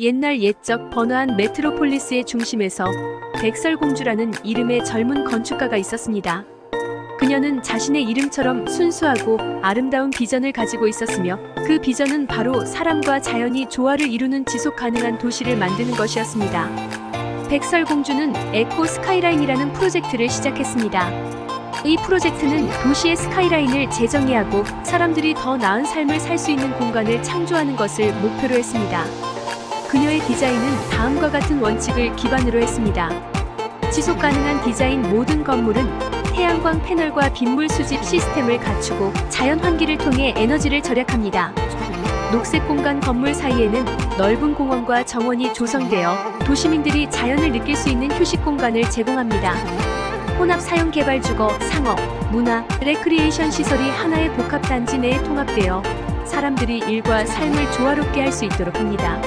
옛날 옛적 번화한 메트로폴리스의 중심에서 백설공주라는 이름의 젊은 건축가가 있었습니다. 그녀는 자신의 이름처럼 순수하고 아름다운 비전을 가지고 있었으며 그 비전은 바로 사람과 자연이 조화를 이루는 지속 가능한 도시를 만드는 것이었습니다. 백설공주는 에코 스카이라인이라는 프로젝트를 시작했습니다. 이 프로젝트는 도시의 스카이라인을 재정의하고 사람들이 더 나은 삶을 살 수 있는 공간을 창조하는 것을 목표로 했습니다. 그녀의 디자인은 다음과 같은 원칙을 기반으로 했습니다. 지속 가능한 디자인 모든 건물은 태양광 패널과 빗물 수집 시스템을 갖추고 자연 환기를 통해 에너지를 절약합니다. 녹색 공간 건물 사이에는 넓은 공원과 정원이 조성되어 도시민들이 자연을 느낄 수 있는 휴식 공간을 제공합니다. 혼합 사용 개발 주거, 상업, 문화, 레크리에이션 시설이 하나의 복합 단지 내에 통합되어 사람들이 일과 삶을 조화롭게 할 수 있도록 합니다.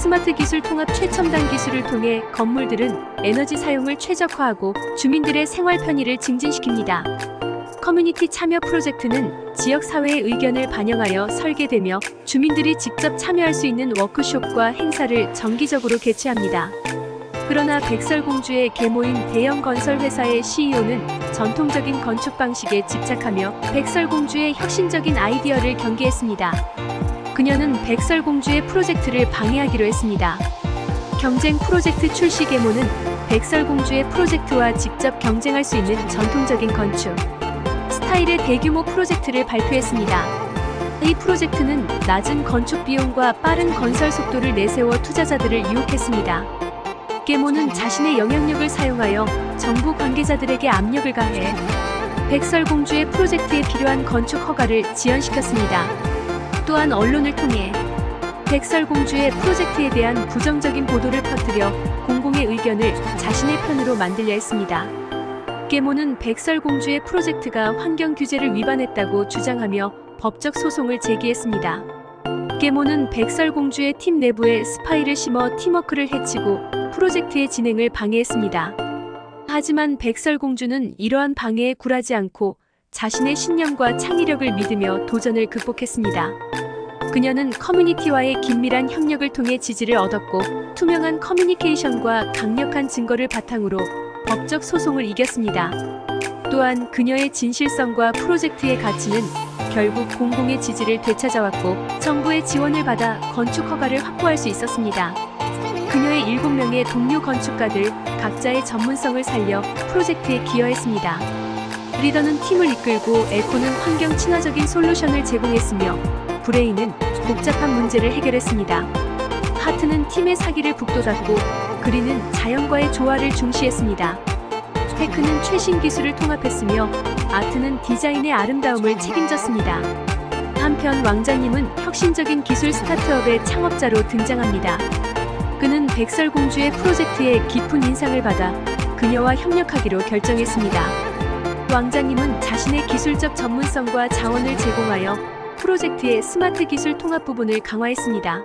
스마트 기술 통합 최첨단 기술을 통해 건물들은 에너지 사용을 최적화하고 주민들의 생활 편의를 증진시킵니다. 커뮤니티 참여 프로젝트는 지역 사회의 의견을 반영하여 설계되며 주민들이 직접 참여할 수 있는 워크숍과 행사를 정기적으로 개최합니다. 그러나 백설공주의 계모인 대형 건설 회사의 CEO는 전통적인 건축 방식에 집착하며 백설공주의 혁신적인 아이디어를 경계했습니다. 그녀는 백설공주의 프로젝트를 방해하기로 했습니다. 경쟁 프로젝트 출시 계모는 백설공주의 프로젝트와 직접 경쟁할 수 있는 전통적인 건축 스타일의 대규모 프로젝트를 발표했습니다. 이 프로젝트는 낮은 건축 비용과 빠른 건설 속도를 내세워 투자자들을 유혹했습니다. 계모는 자신의 영향력을 사용하여 정부 관계자들에게 압력을 가해 백설공주의 프로젝트에 필요한 건축 허가를 지연시켰습니다. 또한 언론을 통해 백설공주의 프로젝트에 대한 부정적인 보도를 퍼뜨려 공공의 의견을 자신의 편으로 만들려 했습니다. 계모는 백설공주의 프로젝트가 환경 규제를 위반했다고 주장하며 법적 소송을 제기했습니다. 계모는 백설공주의 팀 내부에 스파이를 심어 팀워크를 해치고 프로젝트의 진행을 방해했습니다. 하지만 백설공주는 이러한 방해에 굴하지 않고 자신의 신념과 창의력을 믿으며 도전을 극복했습니다. 그녀는 커뮤니티와의 긴밀한 협력을 통해 지지를 얻었고 투명한 커뮤니케이션과 강력한 증거를 바탕으로 법적 소송을 이겼습니다. 또한 그녀의 진실성과 프로젝트의 가치는 결국 공공의 지지를 되찾아왔고 정부의 지원을 받아 건축 허가를 확보할 수 있었습니다. 그녀의 7명의 동료 건축가들 각자의 전문성을 살려 프로젝트에 기여했습니다. 리더는 팀을 이끌고 에코는 환경 친화적인 솔루션을 제공했으며 브레인은 복잡한 문제를 해결했습니다. 하트는 팀의 사기를 북돋았고 그린은 자연과의 조화를 중시했습니다. 테크는 최신 기술을 통합했으며 아트는 디자인의 아름다움을 책임졌습니다. 한편 왕자님은 혁신적인 기술 스타트업의 창업자로 등장합니다. 그는 백설공주의 프로젝트에 깊은 인상을 받아 그녀와 협력하기로 결정했습니다. 왕자님은 자신의 기술적 전문성과 자원을 제공하여 프로젝트의 스마트 기술 통합 부분을 강화했습니다.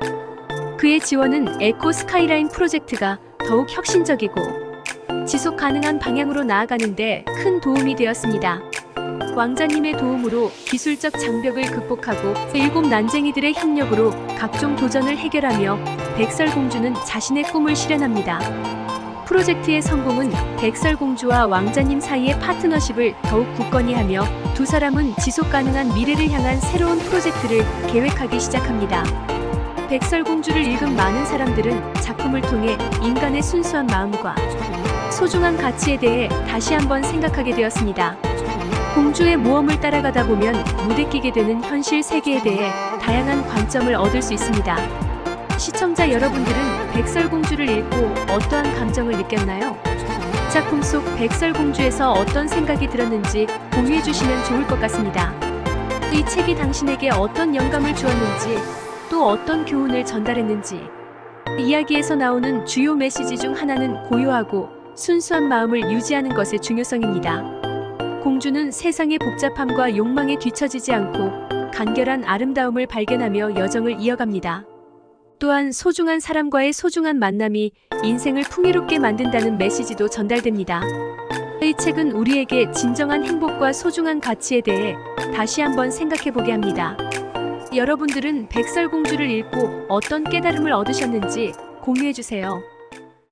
그의 지원은 에코 스카이라인 프로젝트가 더욱 혁신적이고 지속 가능한 방향으로 나아가는데 큰 도움이 되었습니다. 왕자님의 도움으로 기술적 장벽을 극복하고 일곱 난쟁이들의 협력으로 각종 도전을 해결하며 백설공주는 자신의 꿈을 실현합니다. 프로젝트의 성공은 백설공주와 왕자님 사이의 파트너십을 더욱 굳건히 하며 두 사람은 지속 가능한 미래를 향한 새로운 프로젝트를 계획하기 시작합니다. 백설공주를 읽은 많은 사람들은 작품을 통해 인간의 순수한 마음과 소중한 가치에 대해 다시 한번 생각하게 되었습니다. 공주의 모험을 따라가다 보면 무대 끼게 되는 현실 세계에 대해 다양한 관점을 얻을 수 있습니다. 시청자 여러분들은 백설공주를 읽고 어떠한 감정을 느꼈나요? 작품 속 백설공주에서 어떤 생각이 들었는지 공유해 주시면 좋을 것 같습니다. 이 책이 당신에게 어떤 영감을 주었는지 또 어떤 교훈을 전달했는지 이야기에서 나오는 주요 메시지 중 하나는 고요하고 순수한 마음을 유지하는 것의 중요성입니다. 공주는 세상의 복잡함과 욕망에 뒤처지지 않고 간결한 아름다움을 발견하며 여정을 이어갑니다. 또한 소중한 사람과의 소중한 만남이 인생을 풍요롭게 만든다는 메시지도 전달됩니다. 이 책은 우리에게 진정한 행복과 소중한 가치에 대해 다시 한번 생각해 보게 합니다. 여러분들은 백설공주를 읽고 어떤 깨달음을 얻으셨는지 공유해 주세요.